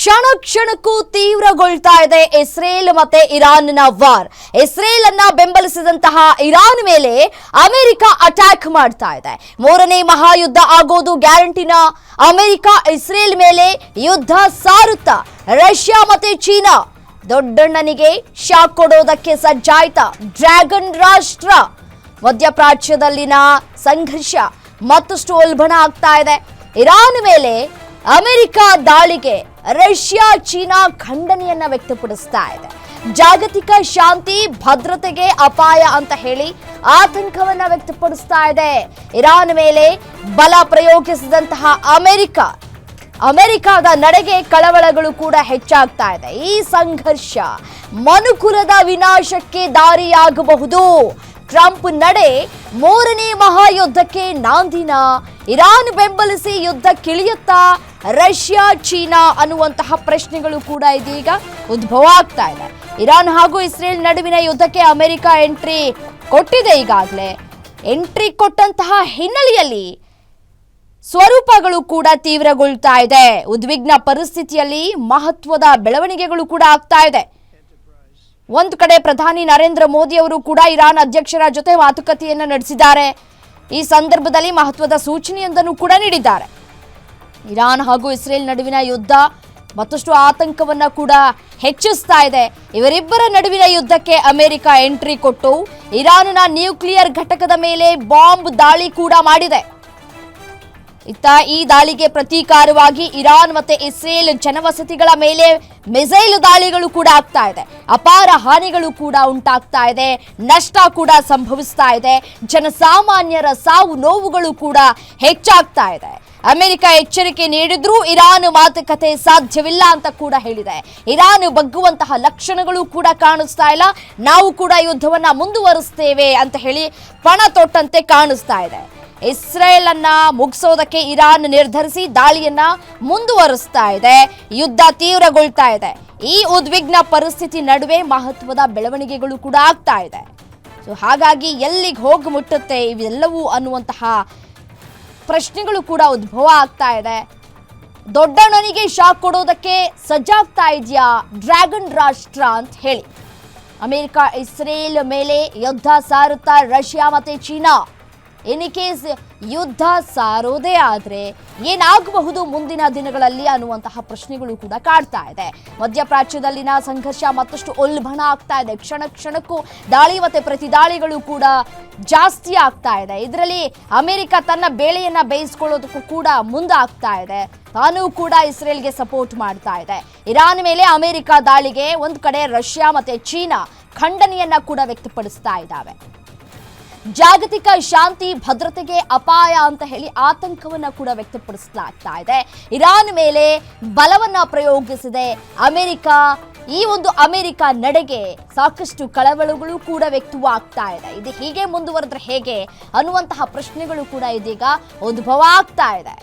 ಕ್ಷಣ ಕ್ಷಣಕ್ಕೂ ತೀವ್ರಗೊಳ್ತಾ ಇದೆ ಇಸ್ರೇಲ್ ಮತ್ತೆ ಇರಾನ್ನ ವಾರ್. ಇಸ್ರೇಲ್ ಅನ್ನ ಬೆಂಬಲಿಸಿದಂತಹ ಇರಾನ್ ಮೇಲೆ ಅಮೆರಿಕ ಅಟ್ಯಾಕ್ ಮಾಡ್ತಾ ಇದೆ. ಮೂರನೇ ಮಹಾಯುದ್ಧ ಆಗೋದು ಗ್ಯಾರಂಟಿನ? ಅಮೆರಿಕ ಇಸ್ರೇಲ್ ಮೇಲೆ ಯುದ್ಧ ಸಾರುತ್ತಾ. ರಷ್ಯಾ ಮತ್ತೆ ಚೀನಾ? ದೊಡ್ಡಣ್ಣನಿಗೆ ಶಾಕ್ ಕೊಡೋದಕ್ಕೆ ಸಜ್ಜಾಯ್ತಾ ಡ್ರ್ಯಾಗನ್ ರಾಷ್ಟ್ರ. ಮಧ್ಯಪ್ರಾಚ್ಯದಲ್ಲಿನ ಸಂಘರ್ಷ ಮತ್ತಷ್ಟು ಉಲ್ಬಣ ಆಗ್ತಾ ಇದೆ. ಇರಾನ್ ಮೇಲೆ ಅಮೆರಿಕ ದಾಳಿಗೆ ರಷ್ಯಾ, ಚೀನಾ ಖಂಡನೆಯನ್ನ ವ್ಯಕ್ತಪಡಿಸ್ತಾ ಇದೆ. ಜಾಗತಿಕ ಶಾಂತಿ, ಭದ್ರತೆಗೆ ಅಪಾಯ ಅಂತ ಹೇಳಿ ಆತಂಕವನ್ನ ವ್ಯಕ್ತಪಡಿಸ್ತಾ ಇದೆ. ಇರಾನ್ ಮೇಲೆ ಬಲ ಪ್ರಯೋಗಿಸಿದಂತಹ ಅಮೆರಿಕ, ಅಮೆರಿಕದ ನಡೆಗೆ ಕಳವಳಗಳು ಕೂಡ ಹೆಚ್ಚಾಗ್ತಾ ಇದೆ. ಈ ಸಂಘರ್ಷ ಮನುಕುಲದ ವಿನಾಶಕ್ಕೆ ದಾರಿಯಾಗಬಹುದು. ಟ್ರಂಪ್ ನಡೆ ಮೂರನೇ ಮಹಾಯುದ್ಧಕ್ಕೆ ನಾಂದಿನ. ಇರಾನ್ ಬೆಂಬಲಿಸಿ ಯುದ್ಧಕ್ಕಿಳಿಯುತ್ತಾ ರಷ್ಯಾ, ಚೀನಾ ಅನ್ನುವಂತಹ ಪ್ರಶ್ನೆಗಳು ಕೂಡ ಇದೀಗ ಉದ್ಭವ ಆಗ್ತಾ ಇದೆ. ಇರಾನ್ ಹಾಗೂ ಇಸ್ರೇಲ್ ನಡುವಿನ ಯುದ್ಧಕ್ಕೆ ಅಮೆರಿಕ ಎಂಟ್ರಿ ಕೊಟ್ಟಿದೆ ಈಗಾಗಲೇ. ಎಂಟ್ರಿ ಕೊಟ್ಟಂತಹ ಹಿನ್ನೆಲೆಯಲ್ಲಿ ಸ್ವರೂಪಗಳು ಕೂಡ ತೀವ್ರಗೊಳ್ತಾ ಇದೆ. ಉದ್ವಿಗ್ನ ಪರಿಸ್ಥಿತಿಯಲ್ಲಿ ಮಹತ್ವದ ಬೆಳವಣಿಗೆಗಳು ಕೂಡ ಆಗ್ತಾ ಇದೆ. ಒಂದು ಕಡೆ ಪ್ರಧಾನಿ ನರೇಂದ್ರ ಮೋದಿ ಅವರು ಕೂಡ ಇರಾನ್ ಅಧ್ಯಕ್ಷರ ಜೊತೆ ಮಾತುಕತೆಯನ್ನು ನಡೆಸಿದ್ದಾರೆ. ಈ ಸಂದರ್ಭದಲ್ಲಿ ಮಹತ್ವದ ಸೂಚನೆಯೊಂದನ್ನು ಕೂಡ ನೀಡಿದ್ದಾರೆ. ಇರಾನ್ ಹಾಗೂ ಇಸ್ರೇಲ್ ನಡುವಿನ ಯುದ್ಧ ಮತ್ತಷ್ಟು ಆತಂಕವನ್ನು ಕೂಡ ಹೆಚ್ಚಿಸ್ತಾ ಇದೆ. ಇವರಿಬ್ಬರ ನಡುವಿನ ಯುದ್ಧಕ್ಕೆ ಅಮೆರಿಕ ಎಂಟ್ರಿ ಕೊಟ್ಟು ಇರಾನ್ನ ನ್ಯೂಕ್ಲಿಯರ್ ಘಟಕದ ಮೇಲೆ ಬಾಂಬ್ ದಾಳಿ ಕೂಡ ಮಾಡಿದೆ. ಇತ್ತ ಈ ದಾಳಿಗೆ ಪ್ರತೀಕಾರವಾಗಿ ಇರಾನ್ ಮತ್ತೆ ಇಸ್ರೇಲ್ ಜನವಸತಿಗಳ ಮೇಲೆ ಮಿಸೈಲ್ ದಾಳಿಗಳು ಕೂಡ ಆಗ್ತಾ ಇದೆ. ಅಪಾರ ಹಾನಿಗಳು ಕೂಡ ಉಂಟಾಗ್ತಾ ಇದೆ. ನಷ್ಟ ಕೂಡ ಸಂಭವಿಸ್ತಾ ಇದೆ. ಜನಸಾಮಾನ್ಯರ ಸಾವು ನೋವುಗಳು ಕೂಡ ಹೆಚ್ಚಾಗ್ತಾ ಇದೆ. ಅಮೆರಿಕ ಎಚ್ಚರಿಕೆ ನೀಡಿದ್ರೂ ಇರಾನ್ ಮಾತುಕತೆ ಸಾಧ್ಯವಿಲ್ಲ ಅಂತ ಕೂಡ ಹೇಳಿದೆ. ಇರಾನ್ ಬಗ್ಗುವಂತಹ ಲಕ್ಷಣಗಳು ಕೂಡ ಕಾಣಿಸ್ತಾ ಇಲ್ಲ. ನಾವು ಕೂಡ ಯುದ್ಧವನ್ನ ಮುಂದುವರಿಸ್ತೇವೆ ಅಂತ ಹೇಳಿ ಪಣ ತೊಟ್ಟಂತೆ ಕಾಣಿಸ್ತಾ ಇದೆ. ಇಸ್ರೇಲ್ ಅನ್ನ ಮುಗಿಸೋದಕ್ಕೆ ಇರಾನ್ ನಿರ್ಧರಿಸಿ ದಾಳಿಯನ್ನ ಮುಂದುವರಿಸ್ತಾ ಇದೆ. ಯುದ್ಧ ತೀವ್ರಗೊಳ್ತಾ ಇದೆ. ಈ ಉದ್ವಿಗ್ನ ಪರಿಸ್ಥಿತಿ ನಡುವೆ ಮಹತ್ವದ ಬೆಳವಣಿಗೆಗಳು ಕೂಡ ಆಗ್ತಾ ಇದೆ. ಸೊ ಹಾಗಾಗಿ ಎಲ್ಲಿಗೆ ಹೋಗಿ ಮುಟ್ಟುತ್ತೆ ಇವೆಲ್ಲವೂ ಅನ್ನುವಂತಹ ಪ್ರಶ್ನೆಗಳು ಕೂಡ ಉದ್ಭವ ಆಗ್ತಾ ಇದೆ. ದೊಡ್ಡಣ್ಣನಿಗೆ ಶಾಕ್ ಕೊಡೋದಕ್ಕೆ ಸಜ್ಜಾಗ್ತಾ ಇದೆಯಾ ಡ್ರ್ಯಾಗನ್ ರಾಷ್ಟ್ರ ಅಂತ ಹೇಳಿ. ಅಮೆರಿಕ ಇಸ್ರೇಲ್ ಮೇಲೆ ಯುದ್ಧ ಸಾರುತ್ತಾ ರಷ್ಯಾ ಮತ್ತೆ ಚೀನಾ. ಇನ್ ಕೇಸ್ ಯುದ್ಧ ಸಾರೋದೇ ಆದ್ರೆ ಏನಾಗಬಹುದು ಮುಂದಿನ ದಿನಗಳಲ್ಲಿ ಅನ್ನುವಂತಹ ಪ್ರಶ್ನೆಗಳು ಕೂಡ ಕಾಡ್ತಾ ಇದೆ. ಮಧ್ಯಪ್ರಾಚ್ಯದಲ್ಲಿನ ಸಂಘರ್ಷ ಮತ್ತಷ್ಟು ಉಲ್ಬಣ ಆಗ್ತಾ ಇದೆ. ಕ್ಷಣ ಕ್ಷಣಕ್ಕೂ ದಾಳಿ ಮತ್ತೆ ಪ್ರತಿದಾಳಿಗಳು ಕೂಡ ಜಾಸ್ತಿ ಆಗ್ತಾ ಇದೆ. ಇದರಲ್ಲಿ ಅಮೆರಿಕ ತನ್ನ ಬೇಳೆಯನ್ನ ಬೇಯಿಸ್ಕೊಳ್ಳೋದಕ್ಕೂ ಕೂಡ ಮುಂದಾಗ್ತಾ ಇದೆ. ತಾನೂ ಕೂಡ ಇಸ್ರೇಲ್ಗೆ ಸಪೋರ್ಟ್ ಮಾಡ್ತಾ ಇದೆ. ಇರಾನ್ ಮೇಲೆ ಅಮೆರಿಕ ದಾಳಿಗೆ ಒಂದು ಕಡೆ ರಷ್ಯಾ ಮತ್ತೆ ಚೀನಾ ಖಂಡನೆಯನ್ನ ಕೂಡ ವ್ಯಕ್ತಪಡಿಸ್ತಾ ಇದ್ದಾವೆ. ಜಾಗತಿಕ ಶಾಂತಿ, ಭದ್ರತೆಗೆ ಅಪಾಯ ಅಂತ ಹೇಳಿ ಆತಂಕವನ್ನ ಕೂಡ ವ್ಯಕ್ತಪಡಿಸಲಾಗ್ತಾ ಇದೆ. ಇರಾನ್ ಮೇಲೆ ಬಲವನ್ನ ಪ್ರಯೋಗಿಸಿದೆ. ಅಮೆರಿಕ, ಈ ಒಂದು ಅಮೆರಿಕ ನಡೆಗೆ ಸಾಕಷ್ಟು ಕಳವಳಗಳು ಕೂಡ ವ್ಯಕ್ತವಾಗ್ತಾ ಇದೆ. ಇದು ಹೀಗೆ ಮುಂದುವರೆದ್ರೆ ಹೇಗೆ ಅನ್ನುವಂತಹ ಪ್ರಶ್ನೆಗಳು ಕೂಡ ಇದೀಗ ಉದ್ಭವ ಆಗ್ತಾ ಇದೆ.